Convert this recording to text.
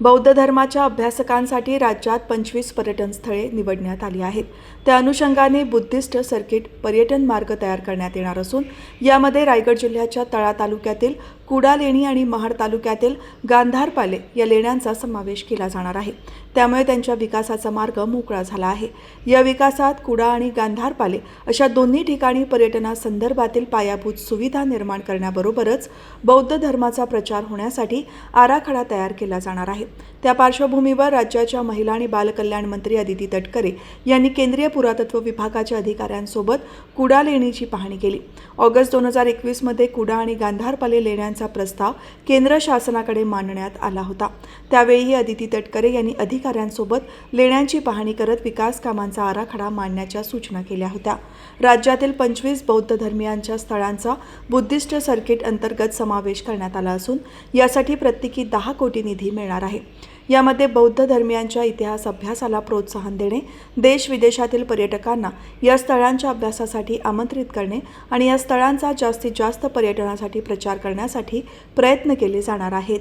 बौद्ध धर्माच्या अभ्यासकांसाठी राज्यात पंचवीस पर्यटन स्थळे निवडण्यात आली आहेत. त्या अनुषंगाने बुद्धिस्ट सर्किट पर्यटन मार्ग तयार करण्यात येणार असून यामध्ये रायगड जिल्ह्याच्या तळा तालुक्यातील कुडा लेणी आणि महाड तालुक्यातील गांधारपाले या लेण्यांचा समावेश केला जाणार आहे. त्यामुळे त्यांच्या विकासाचा मार्ग मोकळा झाला आहे. या विकासात कुडा आणि गांधारपाले अशा दोन्ही ठिकाणी पर्यटनासंदर्भातील पायाभूत सुविधा निर्माण करण्याबरोबरच बौद्ध धर्माचा प्रचार होण्यासाठी आराखडा तयार केला जाणार आहे. त्या पार्श्वभूमीवर राज्याच्या महिला आणि बालकल्याण मंत्री अदिती तटकरे यांनी केंद्रीय पुरातत्व विभागाच्या अधिकाऱ्यांसोबत कुडा लेणीची पाहणी केली. ऑगस्ट दोन हजार एकवीसमध्ये कुडा आणि गांधारपाले लेण्यांचा प्रस्ताव केंद्र शासनाकडे मांडण्यात आला होता. त्यावेळीही अदिती तटकरे यांनी अधिकाऱ्यांसोबत लेण्यांची पाहणी करत विकास कामांचा आराखडा मांडण्याच्या सूचना केल्या होत्या. राज्यातील पंचवीस बौद्ध धर्मियांच्या स्थळांचा बुद्धिस्ट सर्किट अंतर्गत समावेश करण्यात आला असून यासाठी प्रत्येकी दहा कोटी निधी मिळणार आहे. यामध्ये बौद्ध धर्मियांच्या इतिहास अभ्यासाला प्रोत्साहन देणे देश विदेशातील पर्यटकांना या स्थळांच्या अभ्यासासाठी आमंत्रित करणे आणि या स्थळांचा जास्तीत जास्त पर्यटनासाठी प्रचार करण्यासाठी प्रयत्न केले जाणार आहेत.